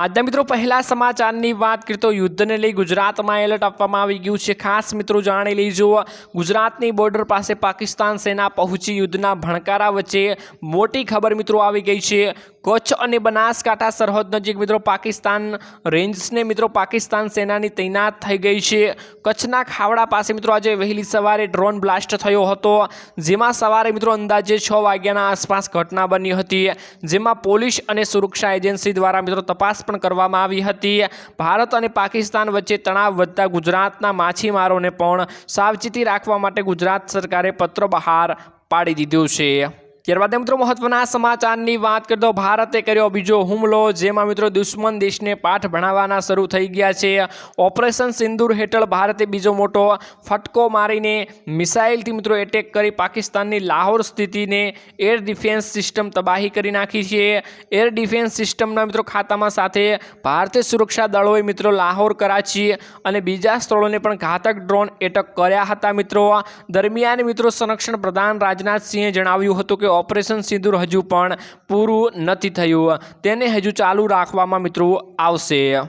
આજના મિત્રો પહેલા સમાચારની વાત કરીએ તો યુદ્ધને લઈ ગુજરાતમાં એલર્ટ આપવામાં આવી ગયું છે. ખાસ મિત્રો જાણી લેજો, ગુજરાતની બોર્ડર પાસે પાકિસ્તાન સેના પહોંચી યુદ્ધના ભણકારા વચ્ચે મોટી ખબર મિત્રો આવી ગઈ છે. કચ્છ અને બનાસકાંઠા સરહદ નજીક મિત્રો પાકિસ્તાન રેન્જને મિત્રો પાકિસ્તાન સેનાની તૈનાત થઈ ગઈ છે. કચ્છના ખાવડા પાસે મિત્રો આજે વહેલી સવારે ડ્રોન બ્લાસ્ટ થયો હતો, જેમાં સવારે મિત્રો અંદાજે છ વાગ્યાના આસપાસ ઘટના બની હતી, જેમાં પોલીસ અને સુરક્ષા એજન્સી દ્વારા મિત્રો તપાસ પણ કરવામાં આવી હતી. ભારત અને પાકિસ્તાન વચ્ચે તણાવ વધતા ગુજરાતના માછીમારોને પણ સાવચેતી રાખવા માટે ગુજરાત સરકારે પત્ર બહાર પાડી દીધો છે. ત્યારબાદ મિત્રો મહત્વના સમાચારની વાત કરતો ભારતે કર્યો બીજો હુમલો, જેમાં મિત્રો દુશ્મન દેશને પાઠ ભણાવવાના શરૂ થઈ ગયા છે. ઓપરેશન સિંદૂર હેઠળ ભારતે બીજો મોટો ફટકો મારીને મિસાઇલથી મિત્રો એટેક કરી પાકિસ્તાનની લાહોર સ્થિતિને એર ડિફેન્સ સિસ્ટમ તબાહી કરી નાખી છે. એર ડિફેન્સ સિસ્ટમના મિત્રો ખાતામાં સાથે ભારતીય સુરક્ષા દળોએ મિત્રો લાહોર કરાચી અને બીજા સ્થળોને પણ ઘાતક ડ્રોન એટેક કર્યા હતા મિત્રો. દરમિયાન મિત્રો સંરક્ષણ પ્રધાન રાજનાથસિંહે જણાવ્યું હતું કે ઓપરેશન સિંદૂર હજુ પણ પૂરું નથી થયું. તેને હજુ ચાલુ રાખવામાં મિત્રો આવશે.